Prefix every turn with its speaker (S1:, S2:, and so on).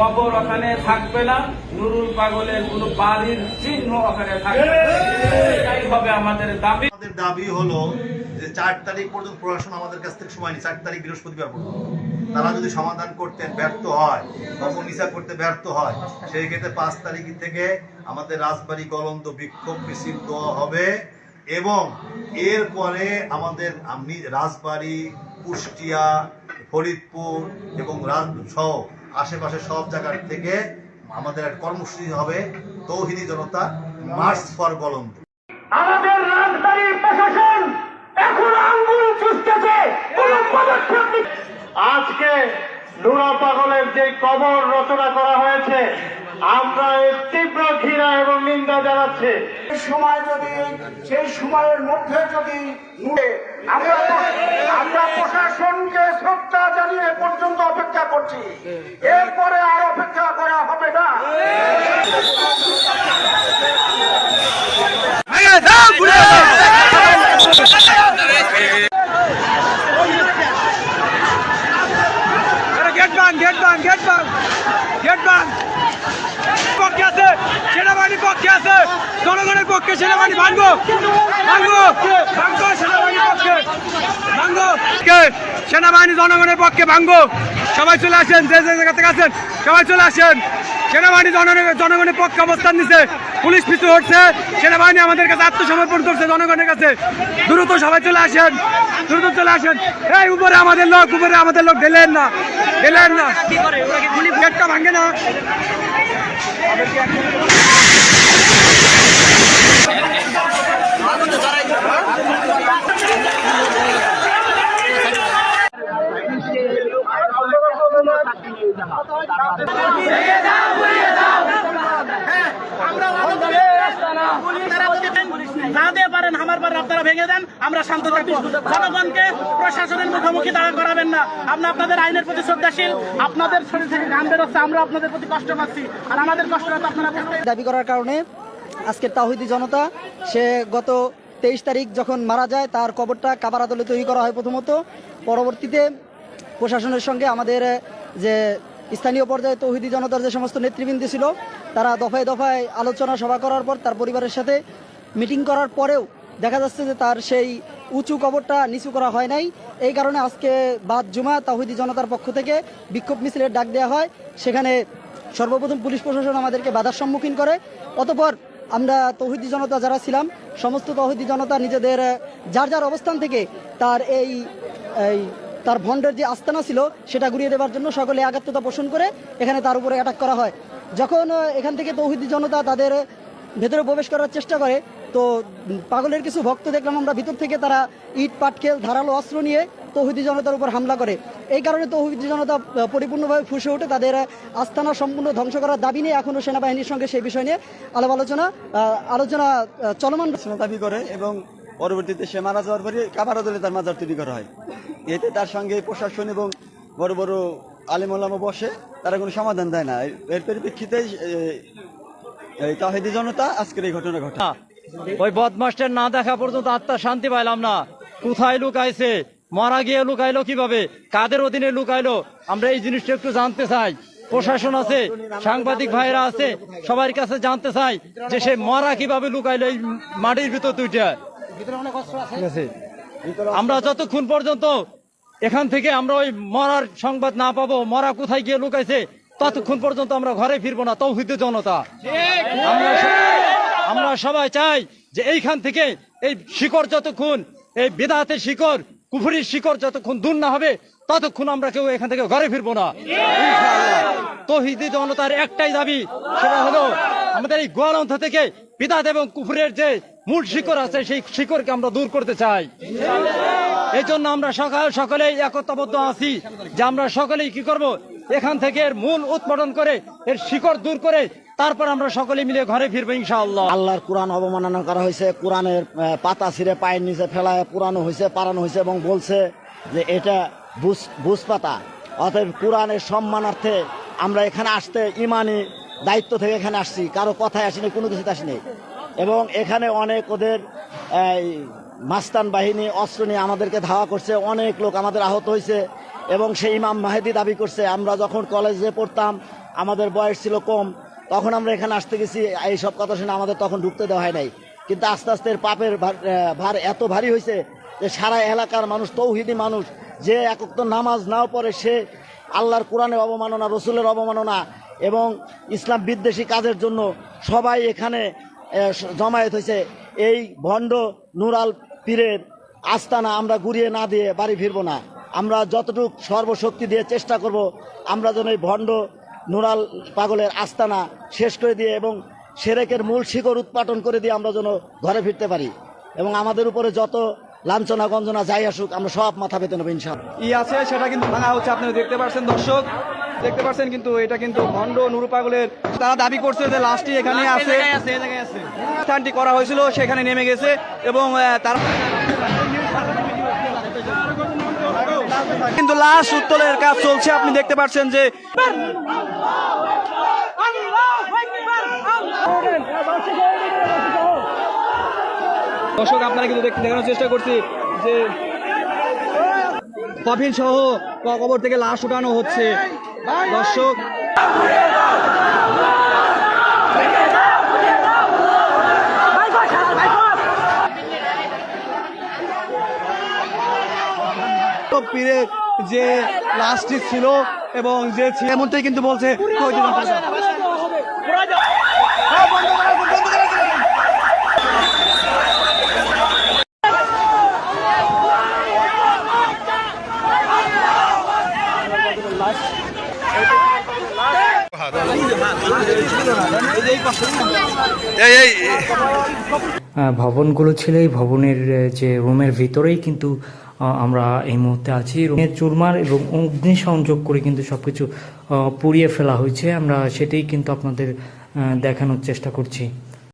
S1: কবর ওখানে থাকবে না, নুরুল পাগলের কোন বাড়ির চিহ্ন ওখানে থাকবে আমাদের দাবি।
S2: আমাদের দাবি হলো যে চার তারিখ পর্যন্ত প্রশাসন আমাদের কাছ থেকে সময় নেই চার তারিখ বৃহস্পতিবার পর্যন্ত। তারা যদি সমাধান করতে ব্যর্থ হয় অপনিসা করতে ব্যর্থ হয়, সেই ক্ষেত্রে পাঁচ তারিখ থেকে আমাদের রাজবাড়ি গলন্দ বিক্ষোভ মিছিল দেওয়া হবে এবং এরপরে আমাদের আমি রাজবাড়ি, কুষ্টিয়া, ফরিদপুর এবং রাজ- সহ আশেপাশে সব জায়গার থেকে আমাদের এক কর্মসূচি হবে, তৌহিদি জনতা, মার্চ ফর গলন্দ
S3: আমাদের রাজধানীর প্রশাসন এখন আঙ্গুল চুষতেছে আজকে নুরা পাগলের যে কবর রচনা করা হয়েছে আমরা তীব্র ঘৃণা এবং নিন্দা জানাচ্ছে। সময় যদি সেই সময়ের মধ্যে যদি আমরা আমরা প্রশাসনকে শ্রদ্ধা জানিয়ে পর্যন্ত অপেক্ষা করছি। এরপরে আর অপেক্ষা করা হবে না।
S4: পক্ষে আছে? জনগণের পক্ষে সেনাবাহিনী ভাঙবো ভাঙবো ভাঙবো সেনাবাহিনীর পক্ষে। ভাঙবো সেনাবাহিনী জনগণের পক্ষে ভাঙবো সবাই চলে আসেন, যে যে জায়গা থেকে আছেন সবাই চলে আসেন। সেনাবাহিনী জনগণের জনগণের পক্ষে অবস্থান নিছে। পুলিশ পিছু হচ্ছে সেনাবাহিনী আমাদের কাছে আত্মসমর্পণ করছে জনগণের কাছে। দ্রুত সবাই চলে আসেন। দ্রুত চলে আসেন। এই, উপরে আমাদের লোক, উপরে আমাদের লোক দিলেন না। দিলেন না। গেটটা ভাঙে না।
S5: প্রশাসনের করাবেন না আইনের প্রতি শ্রদ্ধাশীল আপনাদের আমরা আপনাদের প্রতি আর আমাদের
S6: দাবি করার কারণে আজকের তাহিদি জনতা, সে গত তেইশ তারিখ যখন মারা যায়, তার কবরটা কাবার আদলে তৈরি করা হয় প্রথমত। পরবর্তীতে প্রশাসনের সঙ্গে আমাদের যে স্থানীয় পর্যায়ে তৌহিদি জনতার যে সমস্ত নেতৃবৃন্দ ছিল, তারা দফায় দফায় আলোচনা সভা করার পর তার পরিবারের সাথে মিটিং করার পরেও দেখা যাচ্ছে যে তার সেই উঁচু কবরটা নিচু করা হয় নাই। এই কারণে আজকে বাদ জুমা তাহিদি জনতার পক্ষ থেকে বিক্ষোভ মিছিলের ডাক দেওয়া হয়। সেখানে সর্বপ্রথম পুলিশ প্রশাসন আমাদেরকে বাধার সম্মুখীন করে। অতপর আমরা তৌহিদি জনতা যারা ছিলাম, সমস্ত তৌহিদি জনতা নিজেদের, যার যার অবস্থান থেকে তার এই তার ভণ্ডের যে আস্তানা ছিল সেটা ঘুরিয়ে দেওয়ার জন্য সকলে একাত্মতা পোষণ করে এখানে তার উপরে অ্যাটাক করা হয়। যখন এখান থেকে তৌহিদি জনতা তাদের ভেতরে প্রবেশ করার চেষ্টা করে তো পাগলের কিছু ভক্ত দেখলাম আমরা ভিতর থেকে তারা ইট পাটকেল ধারালো অস্ত্র নিয়ে তৌহিদি জনতার উপর হামলা করে। এই কারণে তৌহিদি জনতা পরিপূর্ণভাবে ফুসে ওঠে তাদের আহ, আস্তানা সম্পূর্ণ ধ্বংস করার দাবি নিয়ে এখনও সেনাবাহিনীর সঙ্গে সেই বিষয় নিয়ে আলাপ আলোচনা আলোচনা চলমান।
S7: দাবি করে এবং পরবর্তীতে সে মারা যাওয়ার পরে কাবারা দলে তার মাজার তৈরি করা হয়। এতে তার সঙ্গে প্রশাসন এবং বড় বড় আলিমুল্লামা বসে তারা কোনো সমাধান দেয় না। এর- পরিপ্রেক্ষিতে এই তাহিদি জনতা আজকের এই ঘটনা ঘটে।
S4: ওই বদমাস্টার না দেখা পর্যন্ত আত্মার শান্তি পাইলাম না। কোথায় লুকাইছে? মারা গিয়ে লুকাইলো কীভাবে? কাদের অধীনে লুকাইলো? আমরা এই জিনিসটা একটু জানতে চাই। প্রশাসন আছে সাংবাদিক ভাইরা আছে সবার কাছে জানতে চাই যে সে মরা কীভাবে লুকাইলো এই মাটির ভিতর দুইটা। আমরা যতক্ষণ পর্যন্ত এখান থেকে আমরা ওই মরার সংবাদ না পাবো, মরা কোথায় গিয়ে লুকাইছে, ততক্ষণ পর্যন্ত আমরা ঘরে ফিরবো না, তৌহিদ জনতা। আমরা সবাই- চাই যে এইখান থেকে এই শিকড় যতক্ষণ, এই বেদাতের শিকড়, কুফুরির শিকড় যতক্ষণ দূর না হবে, ততক্ষণ আমরা কেউ এখান থেকে ঘরে ফিরবো না। তহিদি জনতার একটাই দাবি, সেটা হলো আমাদের এই গোয়ালন্থ থেকে বিদাত এবং কুফুরের যে মূল শিকড় আছে, সেই শিকড়কে আমরা দূর করতে চাই। এই জন্য আমরা সকাল সকলেই একতাবদ্ধ আছি যে আমরা সকলেই কি করব? এখান থেকে এর মূল উৎপাদন করে, এর শিকড় দূর করে, তারপর আমরা সকলে মিলে ঘরে ফিরবো ইনশাআল্লাহ।
S8: আল্লাহর কোরআন অবমাননা করা হয়েছে, কোরআনের পাতা ছিঁড়ে পায়ের নিচে ফেলায়, পুরানো হয়েছে, পারানো হয়েছে এবং বলছে যে এটা বুস বুস পাতা অতএব কোরআনের সম্মানার্থে আমরা এখানে আসতে ইমানি দায়িত্ব থেকে এখানে আসছি, কারও কথায় আসিনি, কোনো কিছুতে আসিনি। এবং এখানে অনেক ওদের মাস্তান বাহিনী, অস্ত্র নিয়ে আমাদেরকে ধাওয়া করছে। অনেক লোক আমাদের আহত হয়েছে এবং সেই ইমাম মাহেদি দাবি করছে, আমরা যখন কলেজে পড়তাম, আমাদের বয়স ছিল কম, তখন আমরা এখানে আসতে গেছি, এই সব কথা শুনে আমাদের তখন ঢুকতে দেওয়া হয় নাই। কিন্তু আস্তে আস্তে পাপের ভার- এত ভারী হয়েছে যে সারা এলাকার মানুষ তৌহিদি মানুষ, যে একক তো নামাজ নাও পড়ে, সে আল্লাহর কোরআনের অবমাননা, রসুলের অবমাননা এবং ইসলাম বিদ্বেষী কাজের জন্য সবাই এখানে জমায়েত হয়েছে। এই ভণ্ড নুরাল পীরের আস্তানা আমরা গুড়িয়ে না দিয়ে বাড়ি ফিরবো না। আমরা যতটুকু সর্বশক্তি দিয়ে চেষ্টা করব, আমরা যেন এই ভণ্ড নুরাল পাগলের আস্তানা শেষ করে দিয়ে এবং সেরেকের মূল শিকড় উৎপাটন করে দিয়ে আমরা যেন ঘরে ফিরতে পারি। এবং আমাদের উপরে যত লাঞ্ছনা গঞ্জনা যাই আসুক, আমরা সব মাথা পেতে নেব ইনশাল্লাহ
S9: ই আছে, সেটা কিন্তু ভাঙা হচ্ছে, আপনারা দেখতে পাচ্ছেন দর্শক। দেখতে পাচ্ছেন কিন্তু এটা কিন্তু ভণ্ড নুরু পাগলের। তারা দাবি করছে যে লাশটি এখানে আছে। স্থানটি করা হয়েছিল সেখানে নেমে গেছে এবং তারা কিন্তু লাশ উত্তোলনের কাজ চলছে। আপনি দেখতে পাচ্ছেন যে দর্শক আপনারা কিন্তু দেখতে দেখানোর চেষ্টা করছি যে কফিন সহ কবর থেকে লাশ উঠানো হচ্ছে। দর্শক পীরের যে লাশটি ছিল এবং যে ছিল এমনটাই কিন্তু বলছে
S10: ভবনগুলো ছিল এই ভবনের যে রুমের ভিতরেই, কিন্তু আমরা এই মুহূর্তে আছি। রুমের চুরমার এবং অগ্নি সংযোগ করে কিন্তু সবকিছু পুড়িয়ে ফেলা হয়েছে। আমরা সেটাই কিন্তু আপনাদের দেখানোর চেষ্টা করছি।